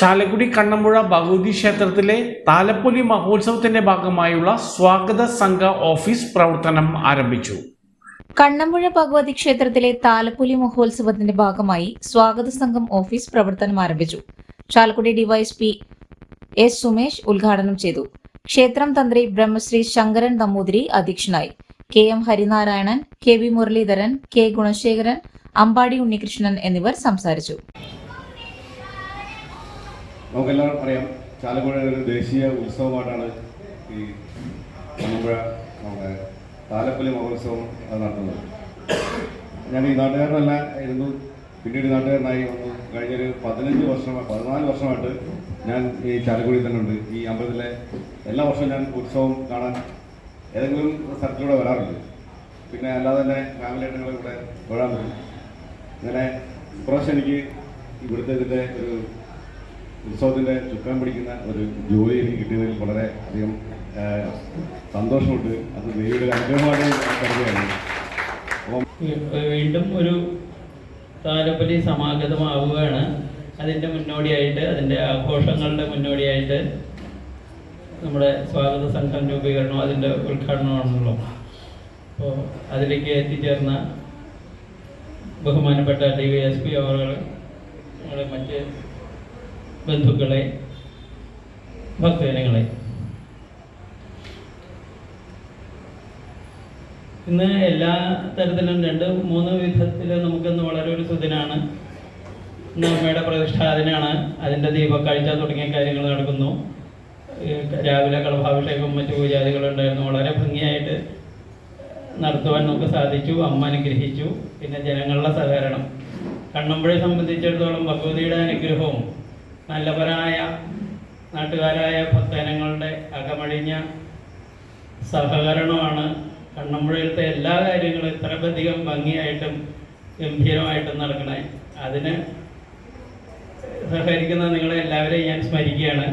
ചാലക്കുടി കണ്ണമ്പുഴ ഭഗവതി ക്ഷേത്രത്തിലെ താലപ്പൊലി മഹോത്സവത്തിന്റെ ഭാഗമായുള്ള സ്വാഗത സംഘ ഓഫീസ് പ്രവർത്തനം ആരംഭിച്ചു. കണ്ണമ്പുഴ ഭഗവതി ക്ഷേത്രത്തിലെ താലപ്പൊലി മഹോത്സവത്തിന്റെ ഭാഗമായി സ്വാഗത സംഘം ഓഫീസ് പ്രവർത്തനം ആരംഭിച്ചു. ചാലക്കുടി ഡിവൈഎസ്പി എസ് സുമേഷ് ഉദ്ഘാടനം ചെയ്തു. ക്ഷേത്രം തന്ത്രി ബ്രഹ്മശ്രീ ശങ്കരൻ നമ്പൂതിരി അധ്യക്ഷനായി. K M Harinarayanan K V Muraleedharan K Gunasekharan Ambadi Unnikrishnan എന്നിവർ സംസാരിച്ചു. നമുക്കെല്ലാവർക്കും അറിയാം ചാലപ്പുഴ ഒരു ദേശീയ ഉത്സവമായിട്ടാണ് ഈ മലമ്പുഴ നമ്മുടെ താലപ്പൊലി മഹോത്സവം നടത്തുന്നത്. ഞാൻ ഈ നാട്ടുകാരനല്ല ഇരുന്നു പിന്നീട് നാട്ടുകാരനായി വന്നു. കഴിഞ്ഞൊരു പതിനഞ്ച് വർഷമായി പതിനാല് വർഷമായിട്ട് ഞാൻ ഈ ചാലക്കുടിയിൽ തന്നെ ഉണ്ട്. ഈ അമ്പലത്തിലെ എല്ലാ വർഷവും ഞാൻ ഉത്സവം കാണാൻ ഏതെങ്കിലും സ്ഥലത്തിലൂടെ വരാറുണ്ട്. പിന്നെ അല്ലാതെ തന്നെ ഫാമിലിയായിട്ട് ഞങ്ങൾ ഇവിടെ വരാറുണ്ട്. അങ്ങനെ ഇപ്രാവശ്യം എനിക്ക് ഇവിടുത്തെ ഇതിന്റെ ഒരു ഉത്സവത്തിന്റെ ചുക്കാൻ പിടിക്കുന്ന ഒരു ജോലി എനിക്ക് കിട്ടിയതിൽ വളരെ അധികം സന്തോഷമുണ്ട്. അത് ദൈവയുടെ അനുഗ്രഹമാണ് വീണ്ടും ഒരു താലപ്പൊലി സമാഗതമാവുകയാണ്. അതിന്റെ മുന്നോടിയായിട്ട് അതിന്റെ ആഘോഷങ്ങളുടെ മുന്നോടിയായിട്ട് നമ്മുടെ സ്വാഗത സംഘം രൂപീകരണവും അതിന്റെ ഉദ്ഘാടനമാണല്ലോ. അപ്പോൾ അതിലേക്ക് എത്തിച്ചേർന്ന ബഹുമാനപ്പെട്ട ഡി വി എസ് പി അവർ മറ്റ് ബന്ധുക്കളെ ഭക്തജനങ്ങളെ. ഇന്ന് എല്ലാ തരത്തിലും രണ്ട് മൂന്ന് വിധത്തിൽ നമുക്കിന്ന് വളരെ ഒരു സുദിനാണ്. ഇന്ന് അമ്മയുടെ പ്രതിഷ്ഠാദിനാണ്. അതിന്റെ ദീപക്കാഴ്ച തുടങ്ങിയ കാര്യങ്ങൾ നടക്കുന്നു. രാവിലെ കളഭാഭിഷേകം മറ്റു പൂജാദികളുണ്ടായിരുന്നു വളരെ ഭംഗിയായിട്ട് നടത്തുവാൻ നമുക്ക് സാധിച്ചു. അമ്മ അനുഗ്രഹിച്ചു. പിന്നെ ജനങ്ങളുടെ സഹകരണം. കണ്ണമ്പുഴയെ സംബന്ധിച്ചിടത്തോളം ഭഗവതിയുടെ അനുഗ്രഹവും നല്ലവരായ നാട്ടുകാരായ ഭക്തജനങ്ങളുടെ അകമഴിഞ്ഞ സഹകരണമാണ് കണ്ണമ്പുഴയിലത്തെ എല്ലാ കാര്യങ്ങളും ഇത്രയധികം ഭംഗിയായിട്ടും ഗംഭീരമായിട്ടും നടക്കണേ. അതിന് സഹകരിക്കുന്ന നിങ്ങളെ എല്ലാവരെയും ഞാൻ സ്മരിക്കുകയാണ്.